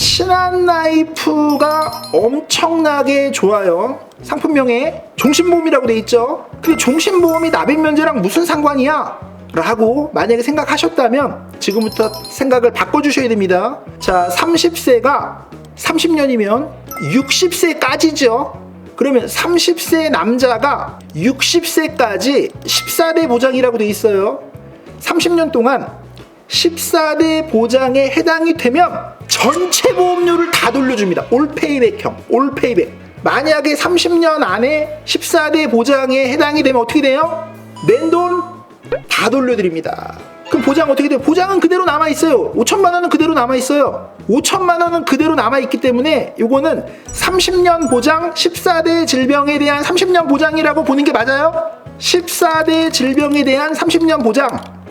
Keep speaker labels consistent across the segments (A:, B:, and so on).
A: 신한라이프가 엄청나게 좋아요. 상품명에 종신보험이라고 돼 있죠. 근데 종신보험이 납입 면제랑 무슨 상관이야? 라고 만약에 생각하셨다면 지금부터 생각을 바꿔주셔야 됩니다. 자, 30세가 30년이면 60세까지죠. 그러면 30세 남자가 60세까지 14대 보장이라고 돼 있어요. 30년 동안 14대 보장에 해당이 되면 전체 보험료를 다 돌려줍니다. 올페이백형, 올페이백. 만약에 30년 안에 14대 보장에 해당이 되면 어떻게 돼요? 낸 돈 다 돌려드립니다. 그럼 보장 어떻게 돼요? 보장은 그대로 남아 있어요. 5천만 원은 그대로 남아 있어요. 5천만 원은 그대로 남아 있기 때문에 이거는 30년 보장, 14대 질병에 대한 30년 보장이라고 보는 게 맞아요. 14대 질병에 대한 30년 보장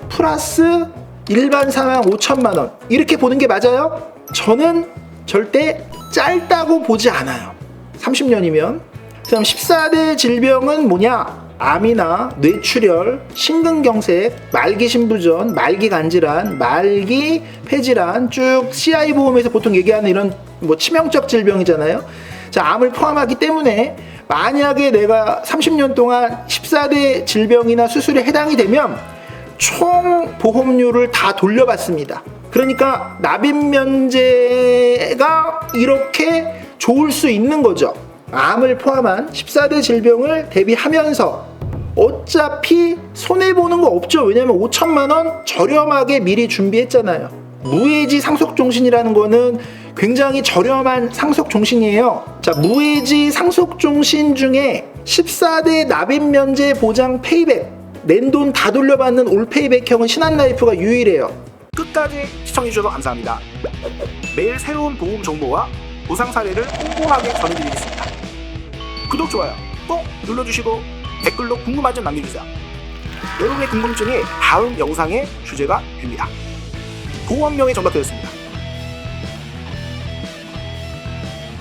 A: 플러스 일반 사망 5천만 원 이렇게 보는 게 맞아요? 저는 절대 짧다고 보지 않아요. 30년이면 그럼 14대 질병은 뭐냐? 암이나 뇌출혈, 심근경색, 말기 신부전, 말기 간질환, 말기 폐질환 쭉 CI 보험에서 보통 얘기하는 이런 뭐 치명적 질병이잖아요. 자, 암을 포함하기 때문에 만약에 내가 30년 동안 14대 질병이나 수술에 해당이 되면 총 보험료를 다 돌려받습니다. 그러니까 납입 면제가 이렇게 좋을 수 있는 거죠. 암을 포함한 14대 질병을 대비하면서 어차피 손해 보는 거 없죠. 왜냐면 5천만 원 저렴하게 미리 준비했잖아요. 무해지 상속 종신이라는 거는 굉장히 저렴한 상속 종신이에요. 자, 무해지 상속 종신 중에 14대 납입 면제 보장 페이백 낸 돈 다 돌려받는 올페이백형은 신한라이프가 유일해요.
B: 끝까지 시청해주셔서 감사합니다. 매일 새로운 보험 정보와 보상 사례를 꼼꼼하게 전해드리겠습니다. 구독, 좋아요 꼭 눌러주시고 댓글로 궁금한 점 남겨주세요. 여러분의 궁금증이 다음 영상의 주제가 됩니다. 보험명예 정답되었습니다.